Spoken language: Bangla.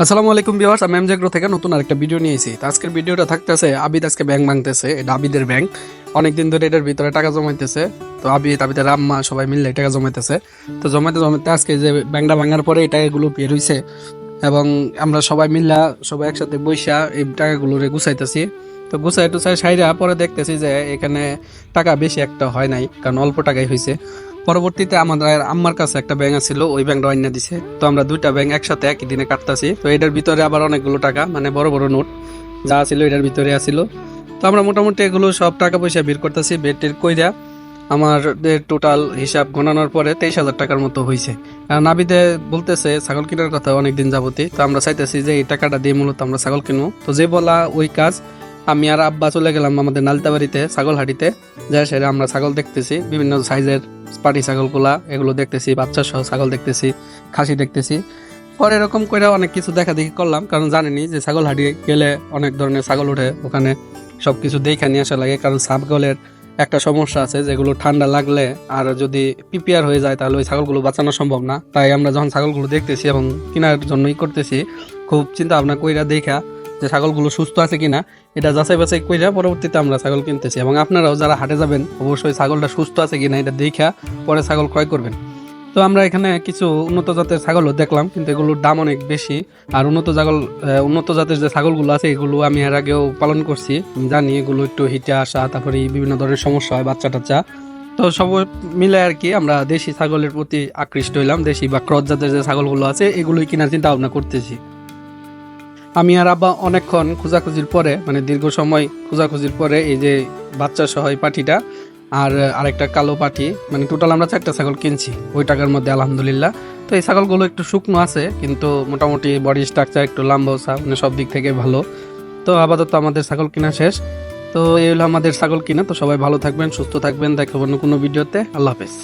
আসসালামু আলাইকুম বিওয়ার্স আমি এমজেগ্রো থেকে নতুন আরেকটা ভিডিও নিয়েছি তো আজকের ভিডিওটা থাকতেছে, আবিদ আজকে ব্যাংক ভাঙতেছে এটা আবিদের ব্যাংক অনেকদিন ধরে এটার ভিতরে টাকা জমাইতেছে। তো আবিদ, আবিদের আম্মা সবাই মিললে টাকা জমাইতেছে। তো জমাইতে জমাইতে আজকে যে ব্যাংকটা ভাঙার পরে এই টাকাগুলো বের হইছে এবং আমরা সবাই মিল্লা সবাই একসাথে বৈশা এই টাকাগুলো গুছাইতেছি। তো গুছাই টুছাই সাইরা পরে দেখতেছি যে এখানে টাকা বেশি একটা হয় নাই, কারণ অল্প টাকাই হয়েছে পরবর্তীতে আমাদের আম্মার কাছে একটা ব্যাংক ছিল ওই ব্যাংকটা অন্য দিছে। তো আমরা দুইটা ব্যাংক একসাথে একই দিনে কাটতাছি। তো এটার ভিতরে আবার অনেকগুলো টাকা মানে বড় বড় নোট যা ছিল এটার ভিতরে আছিল। তো আমরা মোটামুটি এগুলো সব টাকা পয়সা বের করতেছি, বের টের কইরা আমার টোটাল হিসাব গণানোর পরে তেইশ হাজার টাকার মতো হয়েছে নাবিদে বলতেছে, ছাগল কেনার কথা অনেকদিন যাবতই। তো আমরা চাইতেছি যে এই টাকাটা দিয়ে মূলত আমরা ছাগল কিনবো। তো যে বলা ওই কাজ আমি আর আব্বা চলে গেলাম আমাদের নালতাবাড়িতে ছাগল হাটিতে যা সেটা আমরা ছাগল দেখতেছি, বিভিন্ন সাইজের পাটি ছাগলগুলা, এগুলো দেখতেছি বাচ্চা সহ ছাগল দেখতেছি, খাসি দেখতেছি। পরে এরকম করে অনেক কিছু দেখা দেখি করলাম, কারণ জানেনি যে ছাগল হাটিয়ে গেলে অনেক ধরনের ছাগল ওঠে ওখানে সব কিছু দেখে নিয়ে আসা লাগে, কারণ ছাগলের একটা সমস্যা আছে, যেগুলো ঠান্ডা লাগলে আর যদি পিপিআর হয়ে যায় তাহলে ওই ছাগলগুলো বাঁচানো সম্ভব না। তাই আমরা যখন ছাগলগুলো দেখতেছি এবং কেনার জন্যই করতেছি, খুব চিন্তা ভাবনা কইরা দেখা যে ছাগলগুলো সুস্থ আছে কিনা, এটা যাচাই বাছাই কইরা পরবর্তীতে আমরা ছাগল কিনতেছি। এবং আপনারাও যারা হাটে যাবেন, অবশ্যই ছাগলটা সুস্থ আছে কিনা এটা দেখা পরে ছাগল ক্রয় করবেন। তো আমরা এখানে কিছু উন্নত জাতের ছাগলও দেখলাম, কিন্তু এগুলোর দাম অনেক বেশি। আর উন্নত ছাগল উন্নত জাতের যে ছাগলগুলো আছে, এগুলো আমি এর আগেও পালন করছি। জানি এগুলো একটু হিটে আসা, তারপরে বিভিন্ন ধরনের সমস্যা হয় বাচ্চা টাচ্চা। তো সব মিলে আর কি আমরা দেশি ছাগলের প্রতি আকৃষ্ট হইলাম, দেশি বা ক্রস জাতের যে ছাগলগুলো আছে, এগুলোই কেনার চিন্তা ভাবনা করতেছি। আমি আর আব্বা অনেকক্ষণ খোঁজাখুঁজির পরে মানে দীর্ঘ সময় খোঁজাখুঁজির পরে এই যে বাচ্চা সহ পাঠিটা আর আরেকটা কালো পাঠি মানে টোটাল আমরা চারটা ছাগল কিনছি, ওই টাকার মধ্যে আলহামদুলিল্লাহ। তো এই ছাগলগুলো একটু শুকনো আছে, কিন্তু মোটামুটি বডি স্ট্রাকচার একটু লাম্বা মানে সব দিক থেকে ভালো। তো আপাতত আমাদের ছাগল কিনা শেষ। তো এই হলো আমাদের ছাগল কিনা, তো সবাই ভালো থাকবেন, সুস্থ থাকবেন দেখাবো অন্য কোনো ভিডিওতে। আল্লাহ হাফেজ।